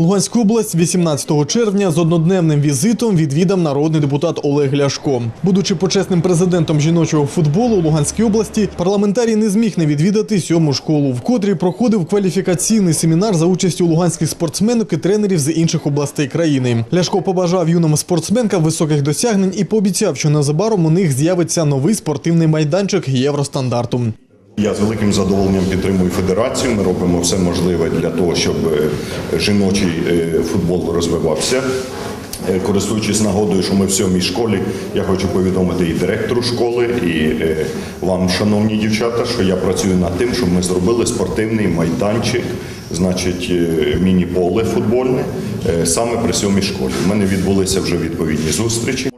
Луганську область 18 червня з однодневним візитом відвідав народний депутат Олег Ляшко. Будучи почесним президентом жіночого футболу у Луганській області, парламентарій не зміг не відвідати сьому школу, в котрій проходив кваліфікаційний семінар за участю луганських спортсменок і тренерів з інших областей країни. Ляшко побажав юним спортсменкам високих досягнень і пообіцяв, що незабаром у них з'явиться новий спортивний майданчик євростандарту. Я з великим задоволенням підтримую федерацію. Ми робимо все можливе для того, щоб е, жіночий е, футбол розвивався. Е, Користуючись нагодою, що ми в сьомій школі, я хочу повідомити і директору школи, і вам, шановні дівчата, що я працюю над тим, щоб ми зробили спортивний майданчик, значить, міні-поле футбольне саме при сьомій школі. У мене відбулися вже відповідні зустрічі.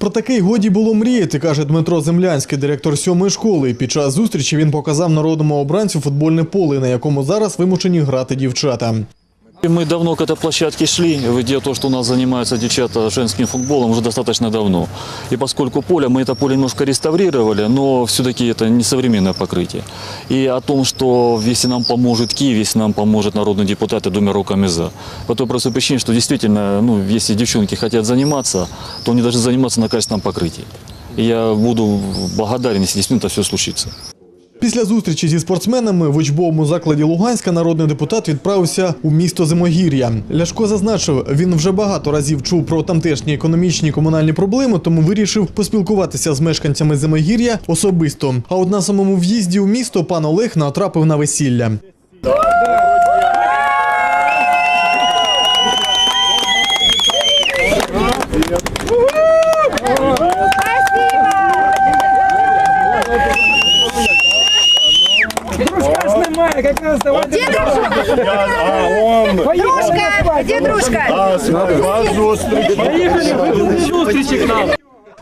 Про такий годі було мріяти, каже Дмитро Землянський, директор сьомої школи. Під час зустрічі він показав народному обранцю футбольне поле, на якому зараз вимушені грати дівчата. Мы давно к этой площадке шли. В том, что у нас занимаются девчата женским футболом уже достаточно давно. И поскольку поле, мы это поле немножко реставрировали, но все-таки это не современное покрытие. И о том, что если нам поможет Киев, если нам поможет народный депутат, я думаю, руками за. По той простой причине, что действительно, ну, если девчонки хотят заниматься, то они должны заниматься на качественном покрытии. И я буду благодарен, если действительно это все случится. Після зустрічі зі спортсменами в учбовому закладі Луганська народний депутат відправився у місто Зимогір'я. Ляшко зазначив, він вже багато разів чув про тамтешні економічні і комунальні проблеми, тому вирішив поспілкуватися з мешканцями Зимогір'я особисто. А от на самому в'їзді у місто пан Олег натрапив на весілля. Как раз давай. А он Дружка, где дружка? Поехали, зустрічі к нам.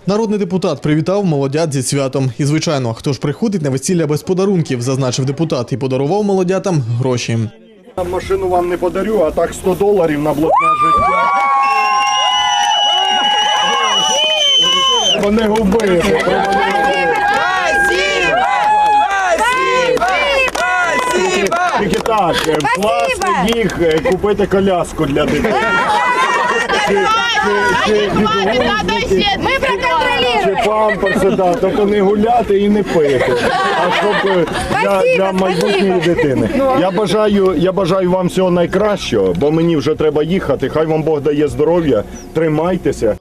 Народний депутат привітав молодят зі святом. І звичайно, хто ж приходить на весілля без подарунків, зазначив депутат і подарував молодятам гроші. машину вам не подарю, а так 100 доларів на блокне життя. Вони губи. Тільки так, е, їх, е, купити коляску для дитини. Мы проконтролируем. Чи памперси, да, тобто не гуляти і не пити, а щоб е, для, для майбутньої дитини. Я бажаю, я бажаю вам всього найкращого, бо мені вже треба їхати. Хай вам Бог дає здоров'я, тримайтеся.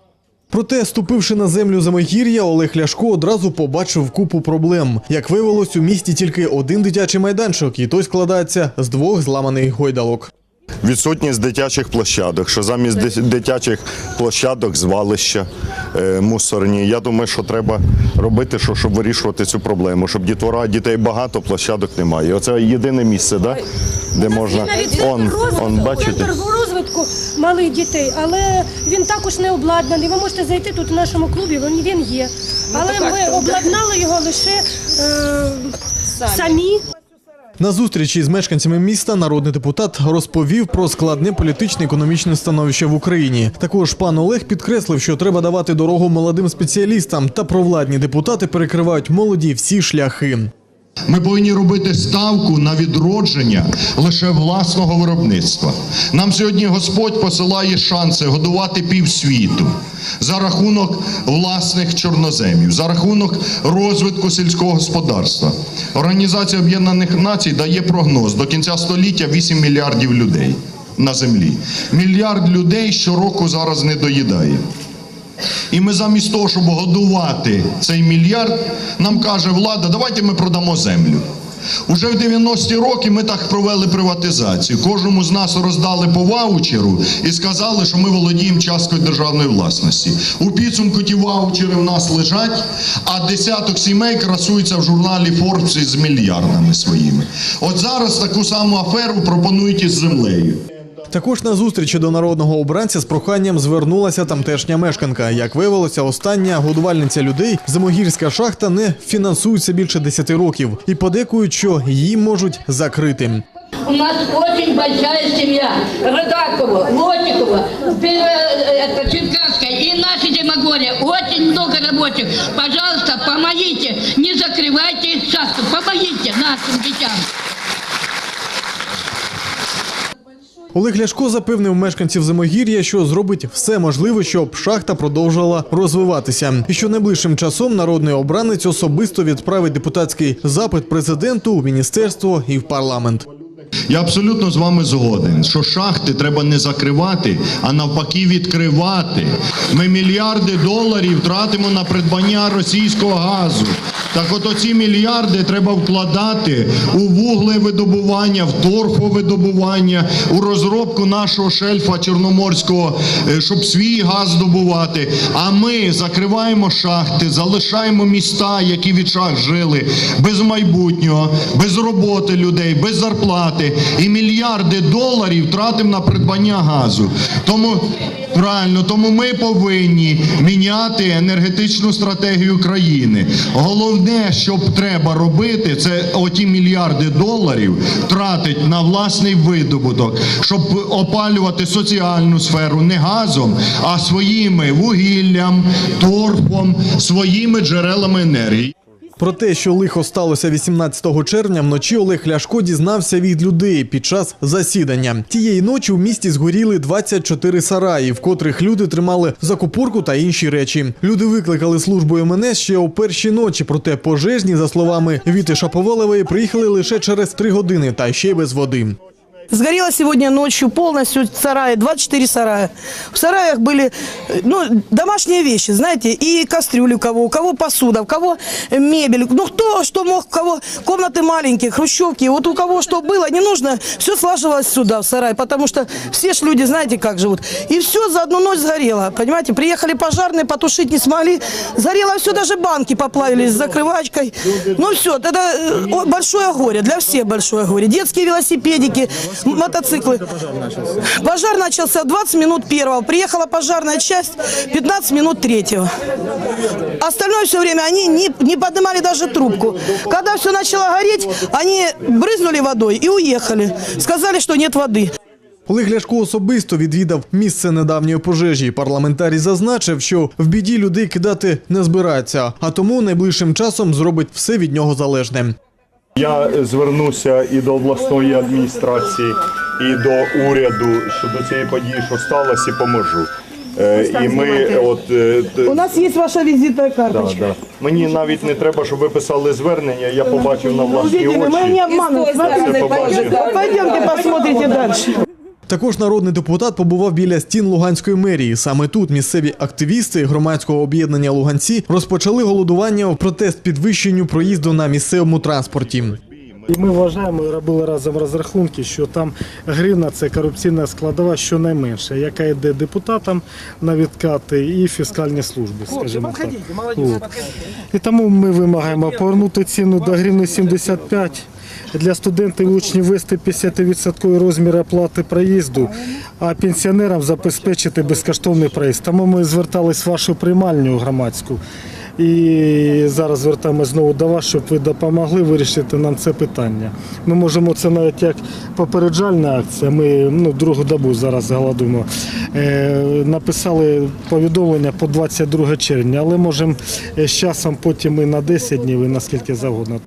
Проте, ступивши на землю Замогір'я, Олег Ляшко одразу побачив купу проблем. Як виявилось, у місті тільки один дитячий майданчик, і той складається з двох зламаних гойдалок. Відсутність дитячих площадок, що замість дитячих площадок звалища е, мусорні. Я думаю, що треба робити, що, щоб вирішувати цю проблему. Щоб дітвора дітей багато, площадок немає. Оце єдине місце, да? де можна. навіть Он, он, бачите? Центр малих дітей, але він також не обладнаний. Ви можете зайти тут в нашому клубі, він, він є. Але ми обладнали його лише е, самі. На зустрічі з мешканцями міста народний депутат розповів про складне політичне економічне становище в Україні. Також пан Олег підкреслив, що треба давати дорогу молодим спеціалістам, та провладні депутати перекривають молоді всі шляхи. Ми повинні робити ставку на відродження лише власного виробництва. Нам сьогодні Господь посилає шанси годувати півсвіту за рахунок власних чорноземів, за рахунок розвитку сільського господарства. Організація Об'єднаних Націй дає прогноз до кінця століття 8 мільярдів людей на землі. Мільярд людей щороку зараз не доїдає. І ми замість того, щоб годувати цей мільярд, нам каже влада, давайте ми продамо землю. Уже в 90-ті роки ми так провели приватизацію. Кожному з нас роздали по ваучеру і сказали, що ми володіємо часткою державної власності. У підсумку ті ваучери в нас лежать, а десяток сімей красуються в журналі Forbes з мільярдами своїми. От зараз таку саму аферу пропонують із землею. Також на зустрічі до народного обранця з проханням звернулася тамтешня мешканка. Як виявилося, остання годувальниця людей Зимогірська шахта не фінансується більше 10 років і подекують, що її можуть закрити. У нас очень большая семья. Рыдакова, Лотикова, Пе- это, Черкасская и наши Демогорья. Очень много рабочих. Пожалуйста, помогите. Не закрывайте шахту. Помогите нашим детям. Олег Ляшко запевнив мешканців Зимогір'я, що зробить все можливе, щоб шахта продовжувала розвиватися, і що найближчим часом народний обранець особисто відправить депутатський запит президенту у міністерство і в парламент. Я абсолютно з вами згоден, що шахти треба не закривати, а навпаки відкривати. Ми мільярди доларів тратимо на придбання російського газу. Так от оці мільярди треба вкладати у вуглевидобування, в торфовидобування, у розробку нашого шельфа Чорноморського, е, щоб свій газ добувати. А ми закриваємо шахти, залишаємо міста, які від шахт жили, без майбутнього, без роботи людей, без зарплати. І мільярди доларів тратимо на придбання газу. Тому правильно, тому ми повинні міняти енергетичну стратегію країни. Головне, що треба робити, це оті мільярди доларів тратить на власний видобуток, щоб опалювати соціальну сферу не газом, а своїми вугіллям, торфом, своїми джерелами енергії. Про те, що лихо сталося 18 червня, вночі Олег Ляшко дізнався від людей під час засідання. Тієї ночі у місті згоріли 24 сараї, в котрих люди тримали закупорку та інші речі. Люди викликали службу МНС ще о першій ночі, проте пожежні, за словами Віти Шаповалової, приїхали лише через три години та ще й без води. Сгорело сегодня ночью полностью сараи, 24 сарая. В сараях были э, ну, домашние вещи, знаете, и кастрюли у кого, у кого посуда, у кого мебель. Ну, кто что мог, у кого комнаты маленькие, хрущевки. Вот у кого что было, не нужно, все слаживалось сюда, в сарай, потому что все ж люди, знаете, как живут. И все за одну ночь сгорело, понимаете. Приехали пожарные, потушить не смогли. Сгорело все, даже банки поплавились с закрывачкой. Ну все, это э, большое горе, для всех большое горе. Детские велосипедики, мотоциклы. Пожар начался в 20 минут первого. Приехала пожарная часть 15 минут третьего. Остальное все время они не, не поднимали даже трубку. Когда все начало гореть, они брызнули водой и уехали. Сказали, что нет воды. Олег Ляшко особисто відвідав місце недавньої пожежі. Парламентарій зазначив, що в біді людей кидати не збирається, а тому найближчим часом зробить все від нього залежне. Я звернуся і до обласної адміністрації, і до уряду щодо цієї події, що сталося, і поможу. Е, І ми от е, т- У нас є ваша візитна да, карточка. да. мені навіть не треба, щоб ви писали звернення. Я побачив на власні Видели, мы не очі. обманываем. Смотрите. Пойдемте посмотрите дальше. Також народний депутат побував біля стін Луганської мерії. Саме тут місцеві активісти громадського об'єднання Луганці розпочали голодування в протест підвищенню проїзду на місцевому транспорті. І ми вважаємо і робили разом розрахунки, що там гривна це корупційна складова щонайменша, яка йде депутатам на відкати і фіскальні служби, скажімо так. От. І тому ми вимагаємо повернути ціну до гривни 75. Для студентів і учнів ввести 50% розмір оплати проїзду, а пенсіонерам забезпечити безкоштовний проїзд. Тому ми звертались в вашу приймальню громадську. І зараз звертаємось знову до вас, щоб ви допомогли вирішити нам це питання. Ми можемо це навіть як попереджальна акція. Ми ну, другу добу зараз голодуємо. Е, написали повідомлення по 22 червня, але можемо е, з часом потім і на 10 днів, і наскільки завгодно.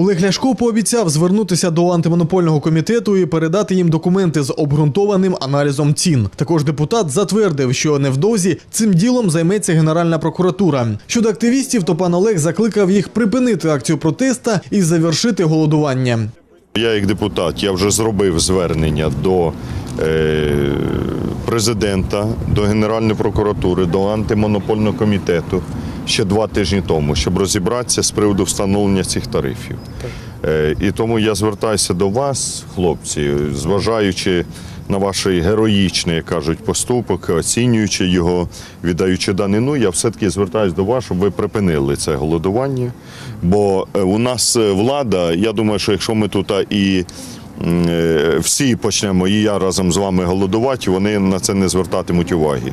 Олег Ляшко пообіцяв звернутися до антимонопольного комітету і передати їм документи з обґрунтованим аналізом цін. Також депутат затвердив, що невдовзі цим ділом займеться Генеральна прокуратура. Щодо активістів, то пан Олег закликав їх припинити акцію протеста і завершити голодування. Я як депутат я вже зробив звернення до е, президента, до Генеральної прокуратури, до антимонопольного комітету ще два тижні тому, щоб розібратися з приводу встановлення цих тарифів. Е, і тому я звертаюся до вас, хлопці, зважаючи на ваш героїчний, як кажуть, поступок, оцінюючи його, віддаючи данину, я все-таки звертаюся до вас, щоб ви припинили це голодування. Бо е, у нас е, влада, я думаю, що якщо ми тут і всі почнемо, і я разом з вами голодувати, вони на це не звертатимуть уваги.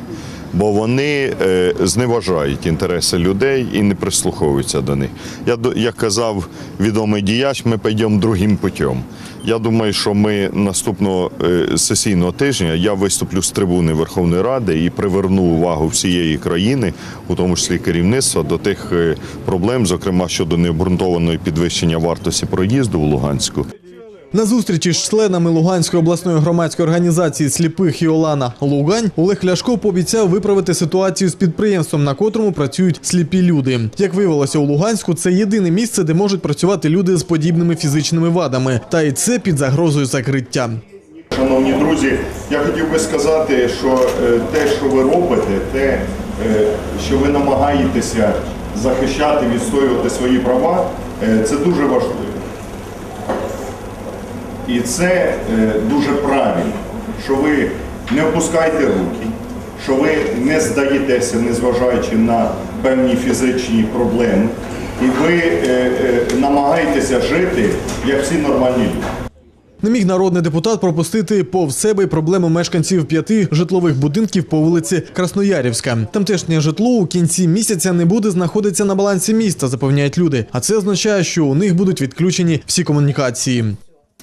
Бо вони е, зневажають інтереси людей і не прислуховуються до них. Я як казав відомий діяч, ми підемо другим путем. Я думаю, що ми наступного е, сесійного тижня я виступлю з трибуни Верховної Ради і приверну увагу всієї країни, у тому числі керівництва, до тих е, проблем, зокрема щодо необґрунтованої підвищення вартості проїзду в Луганську. На зустрічі з членами Луганської обласної громадської організації сліпих Іолана Лугань Олег Ляшко пообіцяв виправити ситуацію з підприємством, на котрому працюють сліпі люди. Як виявилося у Луганську, це єдине місце, де можуть працювати люди з подібними фізичними вадами, та й це під загрозою закриття. Шановні друзі, я хотів би сказати, що е, те, що ви робите, те, е, що ви намагаєтеся захищати, відстоювати свої права, е, це дуже важливо. І це е, дуже правильно, що ви не опускаєте руки, що ви не здаєтеся, незважаючи на певні фізичні проблеми, і ви е, е, намагаєтеся жити як всі нормальні люди. Не міг народний депутат пропустити повз себе й проблему мешканців п'яти житлових будинків по вулиці Красноярівська. Тамтешнє житло у кінці місяця не буде знаходитися на балансі міста, запевняють люди. А це означає, що у них будуть відключені всі комунікації.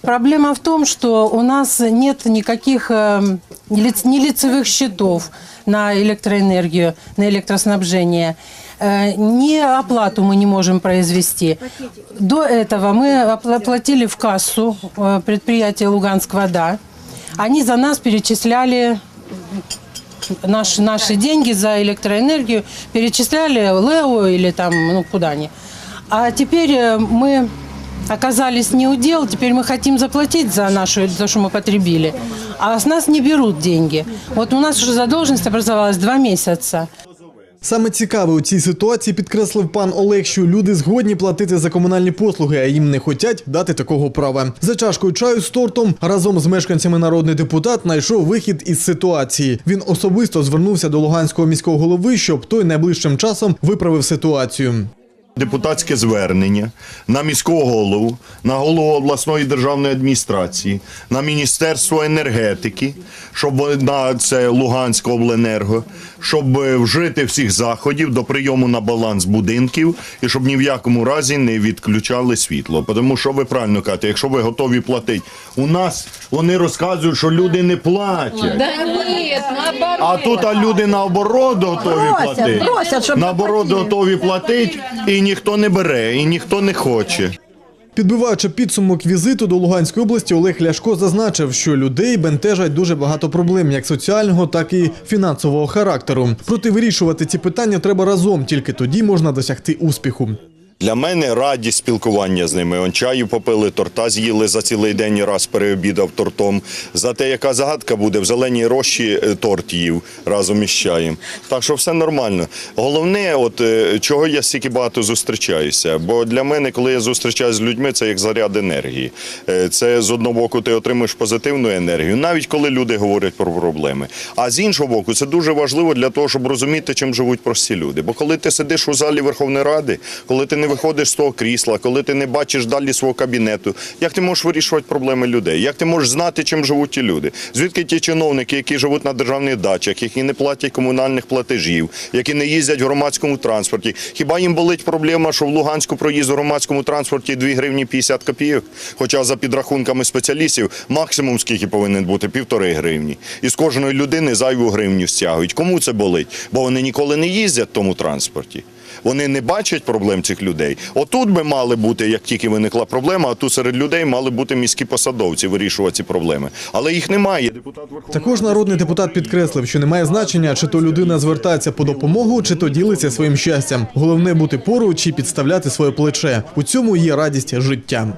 Проблема в том, что у нас нет никаких э, лиц- ни лицевых счетов на электроэнергию, на электроснабжение. Э, ни оплату мы не можем произвести. До этого мы опла- платили в кассу э, предприятия «Луганск вода». Они за нас перечисляли наши, наши деньги за электроэнергию, перечисляли Лео или там, ну, куда они. А теперь э, мы оказались не у дел, теперь мы хотим заплатить за нашу, за что мы потребили. А с нас не берут деньги. Вот у нас уже задолженность образовалась два месяца. Саме цікаве у цій ситуації підкреслив пан Олег, що люди згодні платити за комунальні послуги, а їм не хочуть дати такого права. За чашкою чаю з тортом разом з мешканцями народний депутат знайшов вихід із ситуації. Він особисто звернувся до Луганського міського голови, щоб той найближчим часом виправив ситуацію. Депутатське звернення на міського голову, на голову обласної державної адміністрації, на Міністерство енергетики, щоб на це Луганське обленерго, щоб е, вжити всіх заходів до прийому на баланс будинків і щоб ні в якому разі не відключали світло. Тому що ви правильно кажете, якщо ви готові платити, у нас вони розказують, що люди не платять. А тут а люди наоборот готові платити. наоборот готові платити, і ніхто не бере, і ніхто не хоче. Підбиваючи підсумок візиту до Луганської області, Олег Ляшко зазначив, що людей бентежать дуже багато проблем, як соціального, так і фінансового характеру. Проте вирішувати ці питання треба разом, тільки тоді можна досягти успіху. Для мене радість спілкування з ними. Он чаю попили, торта з'їли за цілий день раз переобідав тортом. За те, яка загадка буде, в зеленій рощі е, торт їв разом із чаєм. Так що все нормально. Головне, от е, чого я стільки багато зустрічаюся. Бо для мене, коли я зустрічаюся з людьми, це як заряд енергії. Е, Це з одного боку ти отримуєш позитивну енергію, навіть коли люди говорять про проблеми. А з іншого боку, це дуже важливо для того, щоб розуміти, чим живуть прості люди. Бо коли ти сидиш у залі Верховної Ради, коли ти не виходиш з того крісла, коли ти не бачиш далі свого кабінету, як ти можеш вирішувати проблеми людей? Як ти можеш знати, чим живуть ті люди? Звідки ті чиновники, які живуть на державних дачах, які не платять комунальних платежів, які не їздять в громадському транспорті? Хіба їм болить проблема, що в Луганську проїзд в громадському транспорті 2 гривні 50 копійок? Хоча за підрахунками спеціалістів максимум скільки повинен бути півтори гривні. І з кожної людини зайву гривню стягують. Кому це болить? Бо вони ніколи не їздять в тому транспорті. Вони не бачать проблем цих людей. Отут би мали бути, як тільки виникла проблема, а тут серед людей мали бути міські посадовці вирішувати ці проблеми. Але їх немає. Також народний депутат підкреслив, що немає значення, чи то людина звертається по допомогу, чи то ділиться своїм щастям. Головне бути поруч і підставляти своє плече. У цьому є радість життя.